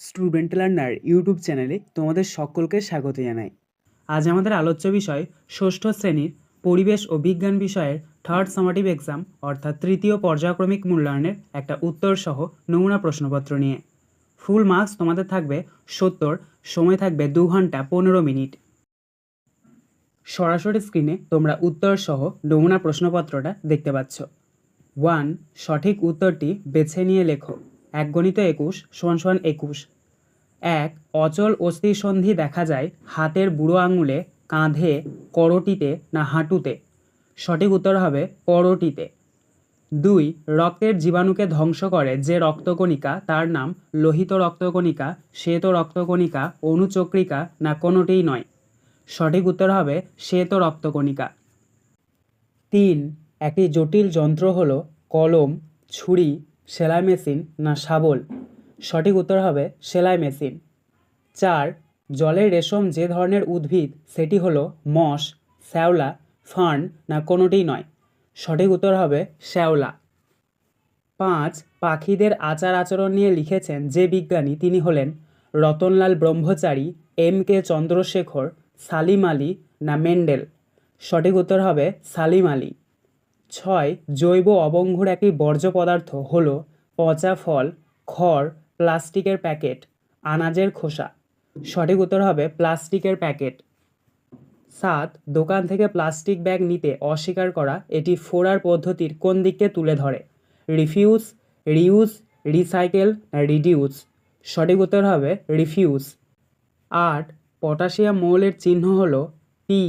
Student learner YouTube চ্যানেলে তোমাদের সকলকে স্বাগত জানাই। আজ আমাদের আলোচ্য বিষয় ষষ্ঠ শ্রেণির পরিবেশ ও বিজ্ঞান বিষয়ের থার্ড সামাটিভ এক্সাম অর্থাৎ তৃতীয় পর্যায়ক্রমিক মূল্যায়নের একটা উত্তর সহ নমুনা প্রশ্নপত্র নিয়ে। ফুল মার্কস তোমাদের থাকবে সত্তর, সময় থাকবে দু ঘণ্টা পনেরো মিনিট। সরাসরি স্ক্রিনে তোমরা উত্তর সহ নমুনা প্রশ্নপত্রটা দেখতে পাচ্ছ। ওয়ান সঠিক উত্তরটি বেছে নিয়ে লেখো। এক গণিত একুশ সমান সমান একুশ। এক, অচল অস্থি সন্ধি দেখা যায় হাতের বুড়ো আঙুলে, কাঁধে, করটিতে না হাঁটুতে। সঠিক উত্তর হবে করটিতে দুই, রক্তের জীবাণুকে ধ্বংস করে যে রক্তকণিকা, তার নাম লোহিত রক্তকণিকা, শ্বেত রক্তকণিকা, অনুচক্রিকা না কোনোটিই নয়। সঠিক উত্তর হবে শ্বেত রক্তকণিকা। তিন, একটি জটিল যন্ত্র হলো কলম, ছুরি সেলাই মেশিন না শাবল? সঠিক উত্তর হবে সেলাই মেশিন। চার, জলের রেশম যে ধরনের উদ্ভিদ, সেটি হলো মশ শ্যাওলা, ফার্ন না কোনোটিই নয়। সঠিক উত্তর হবে শ্যাওলা। পাঁচ, পাখিদের আচার আচরণ নিয়ে লিখেছেন যে বিজ্ঞানী, তিনি হলেন রতনলাল ব্রহ্মচারী, এম কে চন্দ্রশেখর, সালিম আলী না মেন্ডেল? সঠিক উত্তর হবে সালিম আলী। ছয় জৈব অবঙ্গুর একটি বর্জ্য পদার্থ হল পচা ফল, খড়, প্লাস্টিকের প্যাকেট, আনাজের খোসা। সঠিক উত্তর হবে প্লাস্টিকের প্যাকেট। সাত, দোকান থেকে প্লাস্টিক ব্যাগ নিতে অস্বীকার করা এটি ফোড়ার পদ্ধতির কোন দিককে তুলে ধরে? রিফিউজ, রিউজ, রিসাইকেল রিডিউস সঠিক উত্তর হবে রিফিউজ। আট, পটাশিয়াম মৌলের চিহ্ন হল পি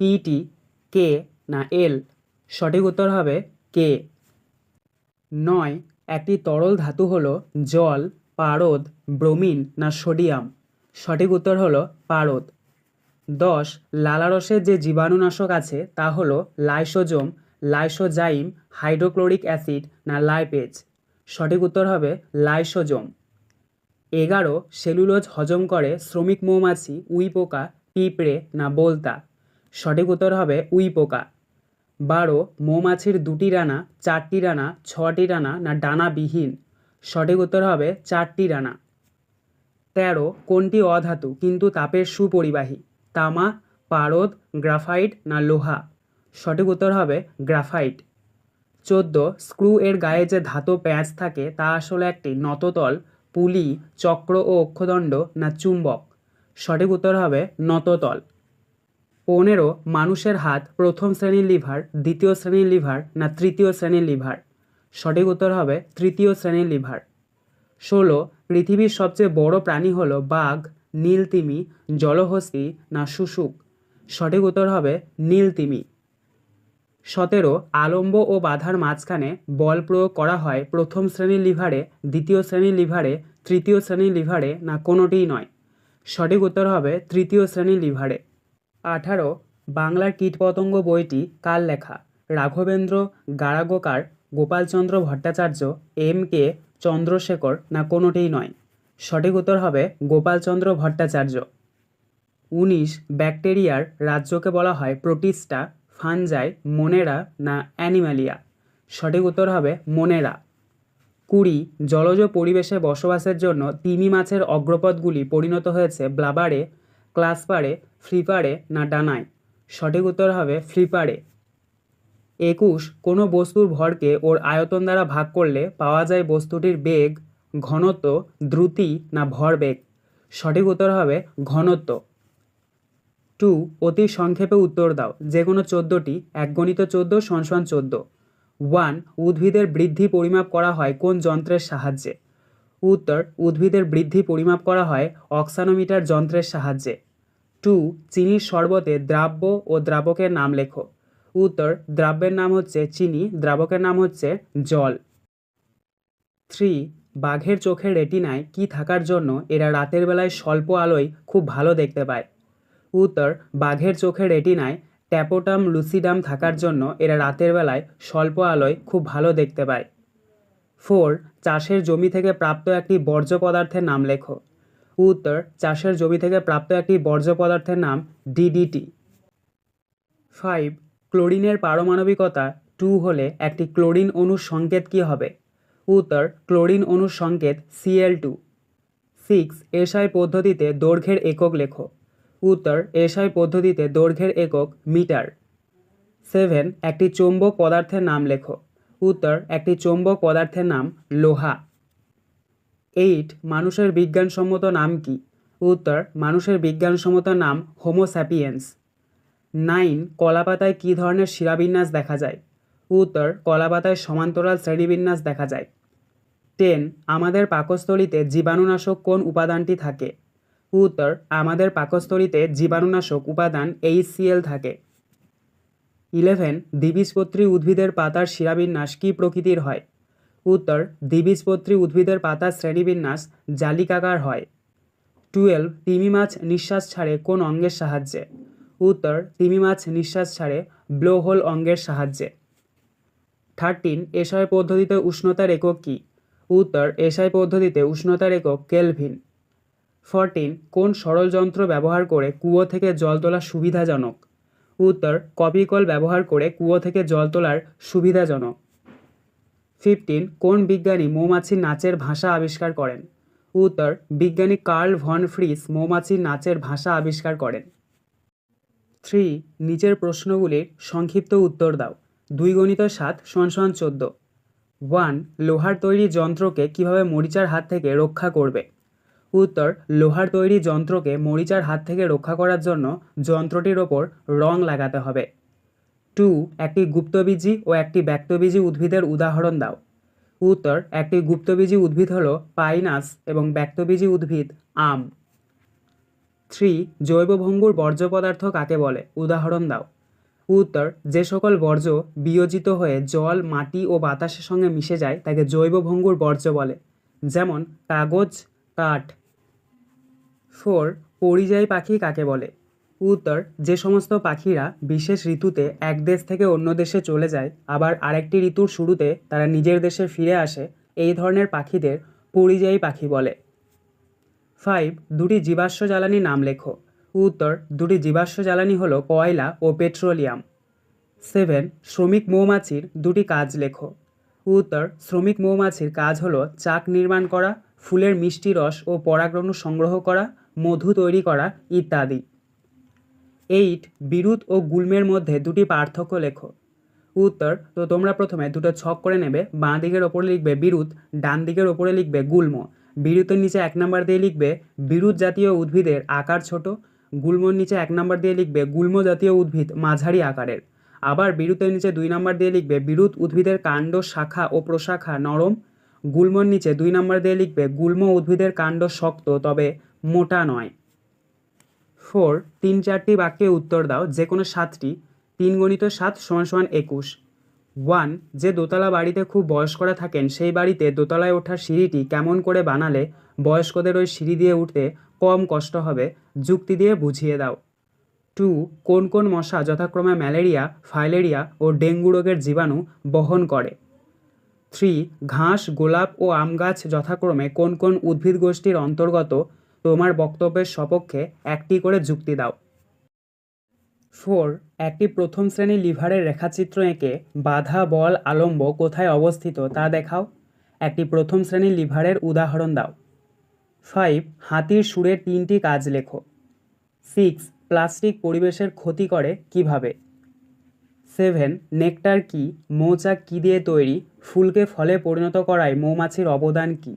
পিটি কে না এল সঠিক উত্তর হবে কে। নয়, একটি তরল ধাতু হল জল, পারদ, ব্রোমিন না সোডিয়াম। সঠিক উত্তর হলো পারদ। দশ, লালারসের যে জীবাণুনাশক আছে তা হলো লাইসোজোম, লাইসোজাইম, হাইড্রোক্লোরিক অ্যাসিড না লাইপেজ। সঠিক উত্তর হবে লাইসোজোম। এগারো, সেলুলোজ হজম করে শ্রমিক মৌমাছি, উইপোকা, পিঁপড়ে না বোলতা। সঠিক উত্তর হবে উই পোকা বারো, মৌমাছির দুটি রানা, চারটি রানা, ছটি রানা না ডানাবিহীন? সঠিক উত্তর হবে চারটি রানা। তেরো, কোনটি অধাতু কিন্তু তাপের সুপরিবাহী? তামা, পারদ, গ্রাফাইট না লোহা? সঠিক উত্তর হবে গ্রাফাইট। চোদ্দ, স্ক্রু এর গায়ে যে ধাতু প্যাঁচ থাকে তা আসলে একটি নততল, পুলি, চক্র ও অক্ষদণ্ড না চুম্বক? সঠিক উত্তর হবে নততল। পনেরো, মানুষের হাত প্রথম শ্রেণির লিভার, দ্বিতীয় শ্রেণির লিভার না তৃতীয় শ্রেণির লিভার? সঠিক উত্তর হবে তৃতীয় শ্রেণির লিভার। ষোলো, পৃথিবীর সবচেয়ে বড় প্রাণী হলো বাঘ নীলতিমি জলহস্তি না শুশুক? সঠিক উত্তর হবে নীলতিমি সতেরো, আলম্ব ও বাধার মাঝখানে বল প্রয়োগ করা হয় প্রথম শ্রেণির লিভারে, দ্বিতীয় শ্রেণির লিভারে, তৃতীয় শ্রেণির লিভারে না কোনোটিই নয়? সঠিক উত্তর হবে তৃতীয় শ্রেণির লিভারে। আঠারো, বাংলার কীটপতঙ্গ বইটি কার লেখা? রাঘবেন্দ্র গারাগোকার গোপালচন্দ্র ভট্টাচার্য, এম কে চন্দ্রশেখর না কোনোটিই নয়? সঠিক উত্তর হবে গোপালচন্দ্র ভট্টাচার্য। উনিশ, ব্যাকটেরিয়ার রাজ্যকে বলা হয় প্রোটিস্টা, ফানজাই, মোনেরা না অ্যানিমালিয়া সঠিক উত্তর হবে মোনেরা। কুড়ি, জলজ পরিবেশে বসবাসের জন্য তিমি মাছের অগ্রপথগুলি পরিণত হয়েছে ব্লাবারে ক্লাসপারে ফ্লিপারে না ডানায়? সঠিক উত্তর হবে ফ্রি ফ্লিপারে একুশ, কোনো বস্তুর ভরকে ওর আয়তন দ্বারা ভাগ করলে পাওয়া যায় বস্তুটির বেগ, ঘনত্ব, দ্রুতি না ভরবেগ সঠিক উত্তর হবে ঘনত্ব। টু, অতি সংক্ষেপে উত্তর দাও। যে কোনো চোদ্দোটি এক গণিত চোদ্দ চোদ্দ। ওয়ান, উদ্ভিদের বৃদ্ধি পরিমাপ করা হয় কোন যন্ত্রের সাহায্যে? উত্তর, উদ্ভিদের বৃদ্ধি পরিমাপ করা হয় অক্সানোমিটার যন্ত্রের সাহায্যে। টু চিনির শরবতে দ্রাব্য ও দ্রাবকের নাম লেখো। উত্তর, দ্রাব্যের নাম হচ্ছে চিনি, দ্রাবকের নাম হচ্ছে জল। থ্রি, বাঘের চোখের রেটিনায় কি থাকার জন্য এরা রাতের বেলায় স্বল্প আলোয় খুব ভালো দেখতে পায়? উত্তর, বাঘের চোখের রেটিনায় ট্যাপোটাম লুসিডাম থাকার জন্য এরা রাতের বেলায় স্বল্প আলোয় খুব ভালো দেখতে পায়। ফোর, চাষের জমি থেকে প্রাপ্ত একটি বর্জ্য পদার্থের নাম লেখো। উত্তর, চাষের জমি থেকে প্রাপ্ত একটি বর্জ্য পদার্থের নাম ডিডিটি ফাইভ ক্লোরিনের পারমাণবিকতা। টু হলে একটি ক্লোরিন অণুর সংকেত কী হবে? উত্তর, ক্লোরিন অণুর সংকেত সিএল টু সিক্স এসআই পদ্ধতিতে দৈর্ঘ্যের একক লেখো। উত্তর, এসআই পদ্ধতিতে দৈর্ঘ্যের একক মিটার। সেভেন একটি চৌম্বক পদার্থের নাম লেখো। উত্তর, একটি চৌম্বক পদার্থের নাম লোহা। এইট, মানুষের বিজ্ঞানসম্মত নাম কি? উত্তর, মানুষের বিজ্ঞানসম্মত নাম হোমোস্যাপিয়েন্স নাইন, কলাপাতায় কী ধরনের শিরাবিন্যাস দেখা যায়? উত্তর, কলাপাতায় সমান্তরাল শ্রেণীবিন্যাস দেখা যায়। টেন, আমাদের পাকস্থলীতে জীবাণুনাশক কোন উপাদানটি থাকে? উত্তর, আমাদের পাকস্থলীতে জীবাণুনাশক উপাদান এইচসিএল থাকে। ইলেভেন, দ্বিবীজপত্রী উদ্ভিদের পাতার শিরাবিন্যাস কী প্রকৃতির হয়? উত্তর, দ্বিবীজপত্রী উদ্ভিদের পাতার শ্রেণীবিন্যাস, জালিকাকার হয়। টুয়েলভ, তিমি মাছ নিঃশ্বাস ছাড়ে কোন অঙ্গের সাহায্যে? উত্তর, তিমি মাছ নিঃশ্বাস ছাড়ে ব্লোহোল অঙ্গের সাহায্যে। থার্টিন, এসআই পদ্ধতিতে উষ্ণতার একক কী? উত্তর, এসআই পদ্ধতিতে উষ্ণতার একক কেলভিন। ফরটিন, কোন সরল যন্ত্র ব্যবহার করে কুয়ো থেকে জল তোলা সুবিধাজনক? উত্তর, কপিকল ব্যবহার করে কুয়ো থেকে জল তোলার সুবিধাজনক। ফিফটিন, কোন বিজ্ঞানী মৌমাছির নাচের ভাষা আবিষ্কার করেন? উত্তর, বিজ্ঞানী কার্ল ভন ফ্রিস মৌমাছির নাচের ভাষা আবিষ্কার করেন। থ্রি নিচের প্রশ্নগুলির সংক্ষিপ্ত উত্তর দাও। দুই গণিত সাত সমান চোদ্দ। ওয়ান, লোহার তৈরি যন্ত্রকে কীভাবে মরিচার হাত থেকে রক্ষা করবে? উত্তর, লোহার তৈরি যন্ত্রকে মরিচার হাত থেকে রক্ষা করার জন্য যন্ত্রটির ওপর রং লাগাতে হবে। টু একটি গুপ্তবীজী ও একটি ব্যক্তবীজী উদ্ভিদের উদাহরণ দাও। উত্তর, একটি গুপ্তবীজী উদ্ভিদ হলো পাইনাস এবং ব্যক্তবীজী উদ্ভিদ আম। থ্রি জৈব ভঙ্গুর বর্জ্য পদার্থ কাকে বলে? উদাহরণ দাও। উত্তর, যে সকল বর্জ্য বিয়োজিত হয়ে জল, মাটি ও বাতাসের সঙ্গে মিশে যায়, তাকে জৈব ভঙ্গুর বর্জ্য বলে। যেমন, কাগজ, কাঠ। ফোর পরিযায়ী পাখি কাকে বলে? উত্তর, যে সমস্ত পাখিরা বিশেষ ঋতুতে এক দেশ থেকে অন্য দেশে চলে যায়, আবার আরেকটি ঋতুর শুরুতে তারা নিজের দেশে ফিরে আসে, এই ধরনের পাখিদের পরিযায়ী পাখি বলে। ফাইভ দুটি জীবাশ্ম জ্বালানি নাম লেখো। উত্তর, দুটি জীবাশ্ম জ্বালানি হলো কয়লা ও পেট্রোলিয়াম। সেভেন শ্রমিক মৌমাছির দুটি কাজ লেখো। উত্তর, শ্রমিক মৌমাছির কাজ হলো চাক নির্মাণ করা, ফুলের মিষ্টি রস ও পরাগরেণু সংগ্রহ করা, মধু তৈরি করা ইত্যাদি। এইট বিরুৎ ও গুল্মের মধ্যে দুটি পার্থক্য লেখো। উত্তর, তো তোমরা প্রথমে দুটো ছক করে নেবে, বাঁ দিকের ওপরে লিখবে বিরুৎ ডান দিকের ওপরে লিখবে গুল্ম। বিরুতের নিচে এক নাম্বার দিয়ে লিখবে বিরুৎ জাতীয় উদ্ভিদের আকার ছোট, গুল্মর নিচে এক নাম্বার দিয়ে লিখবে গুল্ম জাতীয় উদ্ভিদ মাঝারি আকারের। আবার বিরুতের নিচে দুই নাম্বার দিয়ে লিখবে বিরুৎ উদ্ভিদের কাণ্ড, শাখা ও প্রশাখা নরম, গুল্মর নিচে দুই নাম্বার দিয়ে লিখবে গুল্ম উদ্ভিদের কাণ্ড শক্ত, তবে মোটা নয়। ফোর, তিন চারটি বাক্যে উত্তর দাও যে কোনো সাতটি। তিন গণিত সাত সমান সমান একুশ। ওয়ান, যে দোতলা বাড়িতে খুব বয়স্করা থাকেন, সেই বাড়িতে দোতলায় ওঠার সিঁড়িটি কেমন করে বানালে বয়স্কদের ওই সিঁড়ি দিয়ে উঠতে কম কষ্ট হবে, যুক্তি দিয়ে বুঝিয়ে দাও। টু, কোন কোন মশা যথাক্রমে ম্যালেরিয়া, ফাইলেরিয়া ও ডেঙ্গু রোগের জীবাণু বহন করে? থ্রি, ঘাস, গোলাপ ও আম গাছ যথাক্রমে কোন কোন উদ্ভিদ গোষ্ঠীর অন্তর্গত তোমার বক্তব্যের সপক্ষে একটি করে যুক্তি দাও। ফোর, একটি প্রথম শ্রেণির লিভারের রেখাচিত্র এঁকে বাধা, বল, আলম্ব কোথায় অবস্থিত তা দেখাও। একটি প্রথম শ্রেণির লিভারের উদাহরণ দাও। ফাইভ, হাতির সুরের তিনটি কাজ লেখো। সিক্স, প্লাস্টিক পরিবেশের ক্ষতি করে কীভাবে? সেভেন, নেকটার কি, মৌচাক কী দিয়ে তৈরি, ফুলকে ফলে পরিণত করায় মৌমাছির অবদান কী?